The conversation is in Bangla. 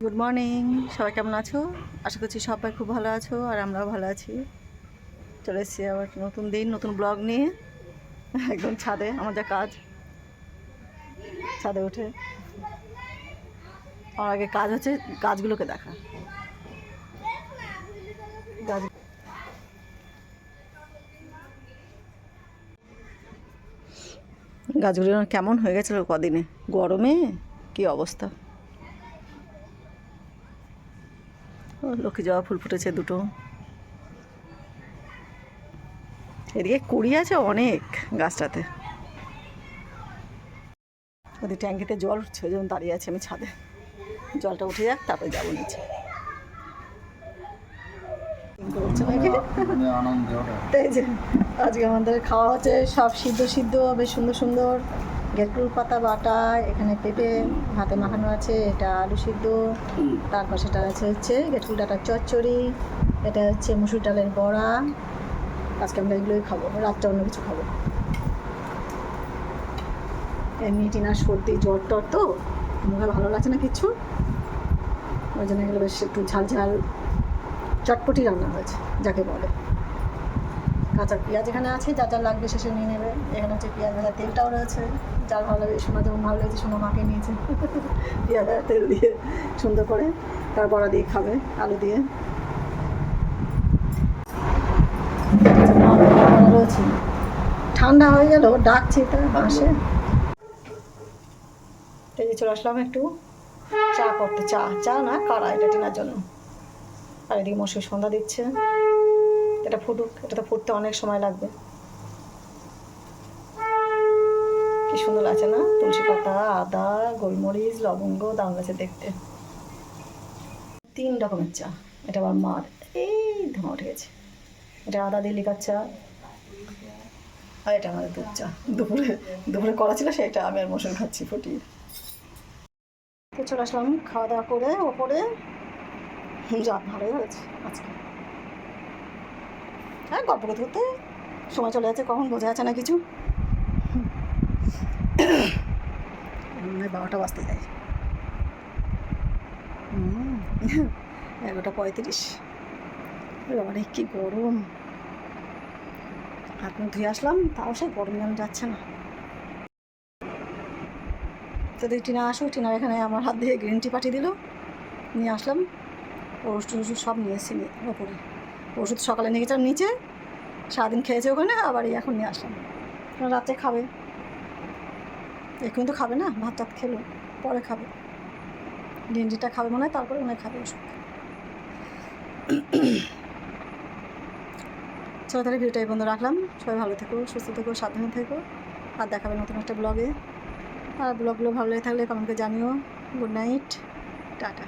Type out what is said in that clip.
গুড মর্নিং সবাই কেমন আছো? আশা করছি সবাই খুব ভালো আছো আর আমরাও ভালো আছি। চলে এসেছি আবার নতুন দিন, নতুন ব্লগ নিয়ে। একদম ছাদে, আমার যা কাজ। ছাদে উঠে। আমার আগে কাজ হচ্ছে গাছগুলোকে দেখা। গাছ গাছগুলো কেমন হয়ে গেছিল কদিনে? গরমে? কি অবস্থা? লক্ষ্মী জবা ফুল ফুটেছে দুটো। এদিকে কুড়ি আছে অনেক গাছটাতে। ওদের ট্যাঙ্কিতে জল উঠছে জন্য দাঁড়িয়ে আছে আমি ছাদে। জলটা উঠে যাক, তারপরে যাব নিচে। আজকে আমাদের খাওয়া হচ্ছে সব সিদ্ধ সিদ্ধ, বেশ সুন্দর সুন্দর। গেটকুল পাতা বাটা, এখানে পেঁপে হাতে মাখানো আছে, এটা আলু সিদ্ধ তার পাশেটা আছে হচ্ছে গেটকুল ডাটার চচ্চড়ি, এটা হচ্ছে মুসুর ডালের বড়া, আজকে আমরা এগুলোই খাব রাতটা অন্য কিছু খাব। এমনি টিনার সর্দি জ্বর টর তো, মুখে ভালো লাগছে না কিছু, ওই জন্য এগুলো বেশ একটু ঝাল ঝাল, চটপটি রান্না হয়েছে, যাকে বলে। কাঁচা পেঁয়াজ এখানে আছে, যা যা লাগবে শেষে নিয়ে নেবে। এখানে হচ্ছে পেঁয়াজ ভাজা তেলটাও রয়েছে, যার ভালো লাগে সোনা যেমন ভালো লেগেছে সোনা মাকে নিয়েছে। পেঁয়াজ ভাজা তেল দিয়ে সুন্দর করে তার বড়া দিয়ে খাবে, আলু দিয়ে। রয়েছে। ঠান্ডা হয়ে গেল, ডাকছি তার বাসে। এই চলে আসলাম একটু চা করতে, চা চা না, কারা এটা টিনার জন্য। আর এদিকে মশাই সন্ধ্যা দিচ্ছে। এটা ফুটুক, এটা তো ফুটতে অনেক সময় লাগবে। কি সুন্দর আছে না? তুলসী পাতা, আদা, গোলমরিচ, লবঙ্গ দাম আছে দেখতে। তিন রকমের চা, এটা আমার মার এই ধোঁয়া উঠে গেছে। এটা আদা দিয়ে চা, আর এটা আমাদের দুধ চা। দুপুরে দুপুরে করা ছিল সেটা আমি আর মশাই খাচ্ছি ফুটিয়ে। চলে আসলাম খাওয়া দাওয়া করে, ওপরে যা, ভালোই হয়েছে আজকে। হ্যাঁ গল্প করতে করতে সময় চলে যাচ্ছে, কখন বোঝা যাচ্ছে না কিছু। মনে বারোটা বাজতে যায়। এগারোটা পঁয়ত্রিশ। বাবারে, কি গরম। হাত মুখ ধুয়ে আসলাম, তাও সে গরম যেন যাচ্ছে না। যদি টিনা আসুক টিনার এখানে আমার হাত দিয়ে গ্রিন টি পাঠিয়ে দিল। নিয়ে আসলাম। ওষুধ ওষুধ সব নিয়ে এসেছি নিয়ে, ওপরে। ওষুধ সকালে নিয়ে গেছিলাম নিচে, সারাদিন খেয়েছে ওখানে, আবার এখন নিয়ে আসলাম। রাতে খাবে। এখন তো খাবে না, ভাত টাত খেলো, পরে খাবে। ডিনডিটা খাবে মনে হয়, তারপরে মনে খাবে ওষুধ। চলো তাহলে ভিডিওটা এই বন্ধ রাখলাম। সবাই ভালো থেকো, সুস্থ থেকো, সাবধানে থেকো। আর দেখাবে নতুন একটা ব্লগে। আর ব্লগগুলো ভালো লেগে থাকলে কমেন্টে জানিও। Good night, tata.